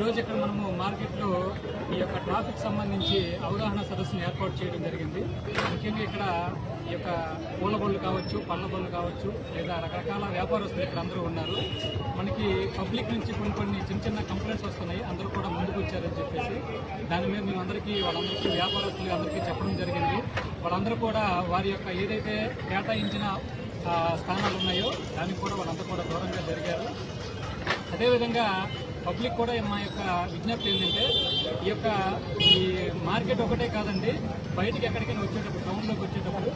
ఈరోజు ఇక్కడ మనము మార్కెట్లో ఈ యొక్క ట్రాఫిక్ సంబంధించి అవగాహన సదస్సును ఏర్పాటు చేయడం జరిగింది. ముఖ్యంగా ఇక్కడ ఈ యొక్క పూల బళ్ళు కావచ్చు పళ్ళ బళ్ళు కావచ్చు లేదా రకరకాల వ్యాపారస్తులు ఇక్కడ అందరూ ఉన్నారు. మనకి పబ్లిక్ నుంచి కొన్ని కొన్ని చిన్న చిన్న కంప్లైంట్స్ వస్తున్నాయి. అందరూ కూడా ముందుకు వచ్చారని చెప్పేసి దాని మీద మేము అందరికీ వాళ్ళందరికీ వ్యాపారస్తులు అందరికీ చెప్పడం జరిగింది. వాళ్ళందరూ కూడా వారి యొక్క ఏదైతే కేటాయించిన స్థానాలు ఉన్నాయో దానికి కూడా వాళ్ళంతా కూడా దూరంగా జరిగారు. అదేవిధంగా పబ్లిక్ కూడా మా యొక్క విజ్ఞప్తి ఏంటంటే ఈ యొక్క ఈ మార్కెట్ ఒకటే కాదండి బయటికి ఎక్కడికైనా వచ్చేటప్పుడు టౌన్లోకి వచ్చేటప్పుడు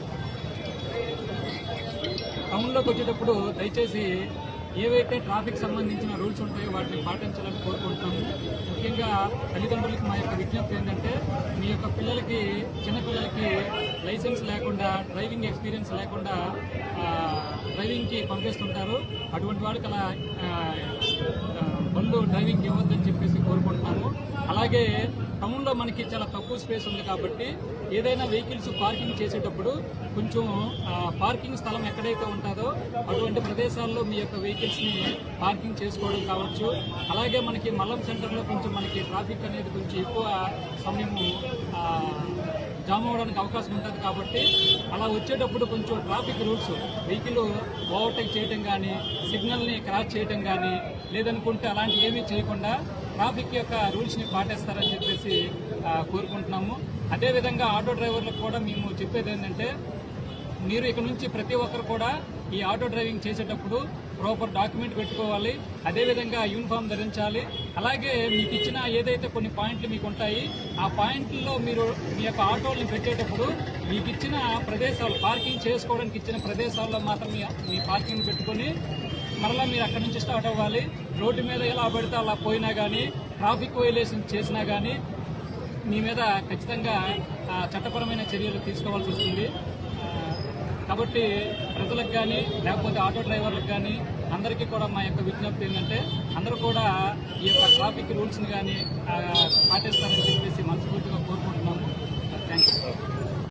టౌన్లోకి వచ్చేటప్పుడు దయచేసి ఏవైతే ట్రాఫిక్ సంబంధించిన రూల్స్ ఉంటాయో వాటిని పాటించాలని కోరుకుంటున్నాము. ముఖ్యంగా తల్లిదండ్రులకి మా యొక్క విజ్ఞప్తి ఏంటంటే మీ యొక్క పిల్లలకి చిన్నపిల్లలకి లైసెన్స్ లేకుండా డ్రైవింగ్ ఎక్స్పీరియన్స్ లేకుండా డ్రైవింగ్కి పంపిస్తుంటారు. అటువంటి వాళ్ళకి అలా బండ్లు డ్రైవింగ్ ఇవ్వద్దని చెప్పేసి కోరుకుంటున్నాము. అలాగే టౌన్లో మనకి చాలా తక్కువ స్పేస్ ఉంది కాబట్టి ఏదైనా వెహికల్స్ పార్కింగ్ చేసేటప్పుడు కొంచెం పార్కింగ్ స్థలం ఎక్కడైతే ఉంటుందో అటువంటి ప్రదేశాల్లో మీ యొక్క వెహికల్స్ని పార్కింగ్ చేసుకోవడం కావచ్చు. అలాగే మనకి మల్లం సెంటర్లో కొంచెం మనకి ట్రాఫిక్ అనేది కొంచెం ఎక్కువ సమయము జామ్ అవ్వడానికి అవకాశం ఉంటుంది కాబట్టి అలా వచ్చేటప్పుడు కొంచెం ట్రాఫిక్ రూల్స్ వెహికల్ ఓవర్టేక్ చేయడం కానీ సిగ్నల్ని క్రాస్ చేయడం కానీ లేదనుకుంటే అలాంటి ఏమీ చేయకుండా ట్రాఫిక్ యొక్క రూల్స్ని పాటిస్తారని చెప్పేసి కోరుకుంటున్నాము. అదేవిధంగా ఆటో డ్రైవర్లకు కూడా మేము చెప్పేది ఏంటంటే మీరు ఇక నుంచి ప్రతి ఒక్కరు కూడా ఈ ఆటో డ్రైవింగ్ చేసేటప్పుడు ప్రాపర్ డాక్యుమెంట్ పెట్టుకోవాలి. అదేవిధంగా యూనిఫామ్ ధరించాలి. అలాగే మీకు ఇచ్చిన ఏదైతే కొన్ని పాయింట్లు మీకు ఉంటాయి ఆ పాయింట్లలో మీరు మీ యొక్క ఆటోలను పెట్టేటప్పుడు మీకు ఇచ్చిన ప్రదేశాలు పార్కింగ్ చేసుకోవడానికి ఇచ్చిన ప్రదేశాల్లో మాత్రం మీ పార్కింగ్ పెట్టుకొని మరలా మీరు అక్కడి నుంచి స్టార్ట్ అవ్వాలి. రోడ్డు మీద ఎలా పడితే అలా పోయినా కానీ ట్రాఫిక్ వైలేషన్ చేసినా కానీ మీ మీద ఖచ్చితంగా చట్టపరమైన చర్యలు తీసుకోవాల్సి వస్తుంది. కాబట్టి ప్రజలకు కానీ లేకపోతే ఆటో డ్రైవర్లకు కానీ అందరికీ కూడా మా యొక్క విజ్ఞప్తి ఏంటంటే అందరూ కూడా ఈ యొక్క ట్రాఫిక్ రూల్స్ని కానీ పాటిస్తారని చెప్పేసి మనస్ఫూర్తిగా కోరుకుంటున్నాము. Thank you